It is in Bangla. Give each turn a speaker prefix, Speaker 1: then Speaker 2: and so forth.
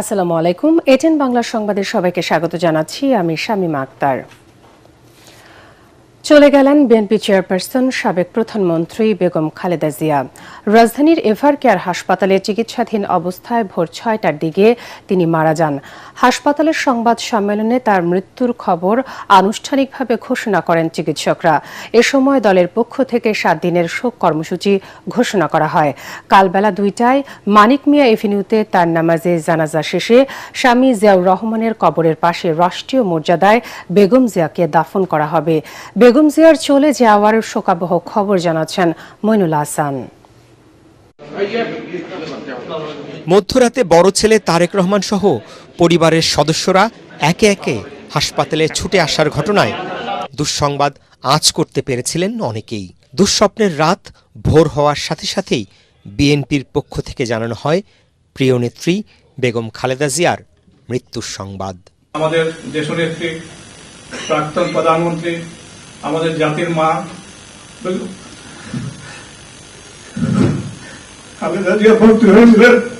Speaker 1: আসসালামু আলাইকুম। এটেন বাংলা সংবাদের সবাইকে স্বাগত জানাচ্ছি। আমি শামীমা আক্তার। চলে গেলেন বিএনপি চেয়ারপারসন সাবেক প্রধানমন্ত্রী বেগম খালেদা জিয়া। রাজধানীর এভার কেয়ার হাসপাতালে চিকিৎসাধীন অবস্থায় ভোর ছয়টার দিকে তিনি মারা যান। হাসপাতালের সংবাদ সম্মেলনে তার মৃত্যুর খবর আনুষ্ঠানিকভাবে ঘোষণা করেন চিকিৎসকরা। এ সময় দলের পক্ষ থেকে সাত দিনের শোক কর্মসূচি ঘোষণা করা হয়। কাল বেলা দুইটায় মানিক মিয়া এভিনিউতে তার নামাজে জানাজা শেষে স্বামী জিয়াউর রহমানের কবরের পাশে রাষ্ট্রীয় মর্যাদায় বেগম জিয়াকে দাফন করা হবে। বেগম জিয়ার চলে যাওয়ার শোকাবহ খবর জানাচ্ছেন মইনুল হাসান।
Speaker 2: মধ্যরাতে বড় ছেলে তারেক রহমান সহ পরিবারের সদস্যরা একে একে হাসপাতালে ছুটে আসার ঘটনায় দুঃসংবাদ আঁচ করতে পেরেছিলেন অনেকেই। দুঃস্বপ্নের রাত ভোর হওয়ার সাথে সাথেই বিএনপির পক্ষ থেকে জানানো হয় প্রিয় নেত্রী বেগম খালেদা জিয়ার মৃত্যুর সংবাদ।
Speaker 3: আমাদের দেশনেত্রী প্রাক্তন প্রধানমন্ত্রী আমাদের জাতির মা খালেদা জিয়া ভর্তি